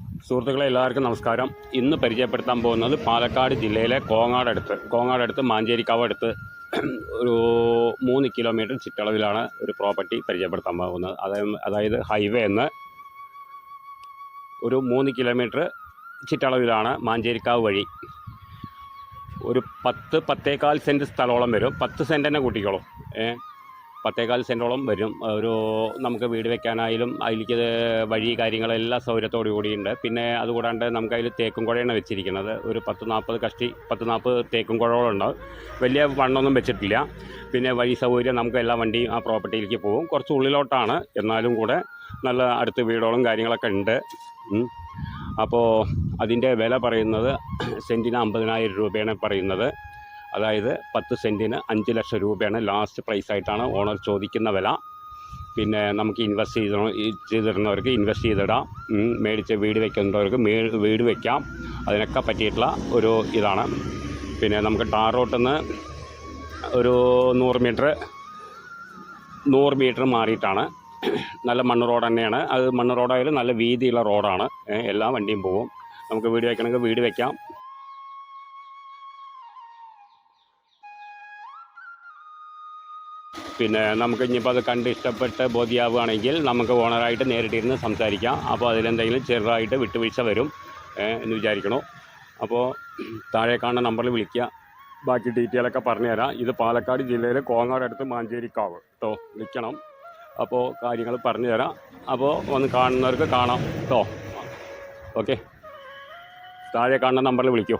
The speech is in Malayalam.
സുഹൃത്തുക്കളെ എല്ലാവർക്കും നമസ്കാരം. ഇന്ന് പരിചയപ്പെടുത്താൻ പോകുന്നത് പാലക്കാട് ജില്ലയിലെ കോങ്ങാടടുത്ത് കോങ്ങാടടുത്ത് മാഞ്ചേരിക്കാവ് അടുത്ത് ഒരു മൂന്ന് കിലോമീറ്റർ ചുറ്റളവിലാണ് ഒരു പ്രോപ്പർട്ടി പരിചയപ്പെടുത്താൻ പോകുന്നത്. അതായത് അതായത് ഹൈവേ എന്ന് ഒരു മൂന്ന് കിലോമീറ്റർ ചുറ്റളവിലാണ് മാഞ്ചേരിക്കാവ് വഴി. ഒരു പത്ത് പത്തേകാൽ സെന്റ് സ്ഥലമോളം വരും. പത്ത് സെന്റ് തന്നെ കൂട്ടിക്കോളും. ഏ പത്തേകാൽ സെന്റോളം വരും. ഒരു നമുക്ക് വീട് വെക്കാനായാലും അതിലേക്ക് വഴി കാര്യങ്ങളെല്ലാം സൗകര്യത്തോടു കൂടിയുണ്ട്. പിന്നെ അതുകൂടാണ്ട് നമുക്ക് അതിൽ തേക്കും കുഴയാണ് വെച്ചിരിക്കുന്നത്. ഒരു പത്ത് നാൽപ്പത് കഷ്ടി പത്ത് നാൽപ്പത് തേക്കും കുഴകളുണ്ട് വലിയ വണ്ണൊന്നും വെച്ചിട്ടില്ല. പിന്നെ വഴി സൗകര്യം നമുക്ക് എല്ലാ വണ്ടിയും ആ പ്രോപ്പർട്ടിയിലേക്ക് പോകും. കുറച്ച് ഉള്ളിലോട്ടാണ്. എന്നാലും കൂടെ നല്ല അടുത്ത് വീടുകളും കാര്യങ്ങളൊക്കെ ഉണ്ട്. അപ്പോൾ അതിന്റെ വില പറയുന്നത് സെന്റിന് അമ്പതിനായിരം രൂപയാണ് പറയുന്നത്. അതായത് പത്ത് സെന്റിന് അഞ്ച് ലക്ഷം രൂപയാണ് ലാസ്റ്റ് പ്രൈസ് ആയിട്ടാണ് ഓണർ ചോദിക്കുന്ന വില. പിന്നെ നമുക്ക് ഇൻവെസ്റ്റ് ചെയ്ത ചെയ്തിടുന്നവർക്ക് ഇൻവെസ്റ്റ് ചെയ്തിടാം. മേടിച്ച് വീട് വെക്കുന്നവർക്ക് മേ വീട് വെക്കാം. അതിനൊക്കെ പറ്റിയിട്ടുള്ള ഒരു ഇതാണ്. പിന്നെ നമുക്ക് ടാർ റോട്ടിൽ നിന്ന് ഒരു നൂറ് മീറ്റർ നൂറ് മീറ്റർ മാറിയിട്ടാണ്. നല്ല മണ്ണ് റോഡ് തന്നെയാണ്. അത് മണ്ണ് റോഡായാലും നല്ല വീതിയുള്ള റോഡാണ് എല്ലാ വണ്ടിയും പോകും നമുക്ക് വീട് വെക്കണമെങ്കിൽ വീട് വെക്കാം. പിന്നെ നമുക്ക് ഇനിയിപ്പോൾ അത് കണ്ട് ഇഷ്ടപ്പെട്ട് ബോധ്യമാവുകയാണെങ്കിൽ നമുക്ക് ഓണറായിട്ട് നേരിട്ടിരുന്ന് സംസാരിക്കാം. അപ്പോൾ അതിലെന്തെങ്കിലും ചെറുതായിട്ട് വിട്ടുവീഴ്ച വരും എന്ന് വിചാരിക്കണു. അപ്പോൾ താഴെ കാണുന്ന നമ്പറിൽ വിളിക്കുക. ബാക്കി ഡീറ്റെയിലൊക്കെ പറഞ്ഞുതരാം. ഇത് പാലക്കാട് ജില്ലയിൽ കോങ്ങാട് അടുത്ത് മാഞ്ചേരിക്കാവ് കേട്ടോ നിൽക്കണം. അപ്പോൾ കാര്യങ്ങൾ പറഞ്ഞുതരാം. അപ്പോൾ ഒന്ന് കാണുന്നവർക്ക് കാണാം കേട്ടോ ഓക്കെ. താഴെ കാണുന്ന നമ്പറിൽ വിളിക്കൂ.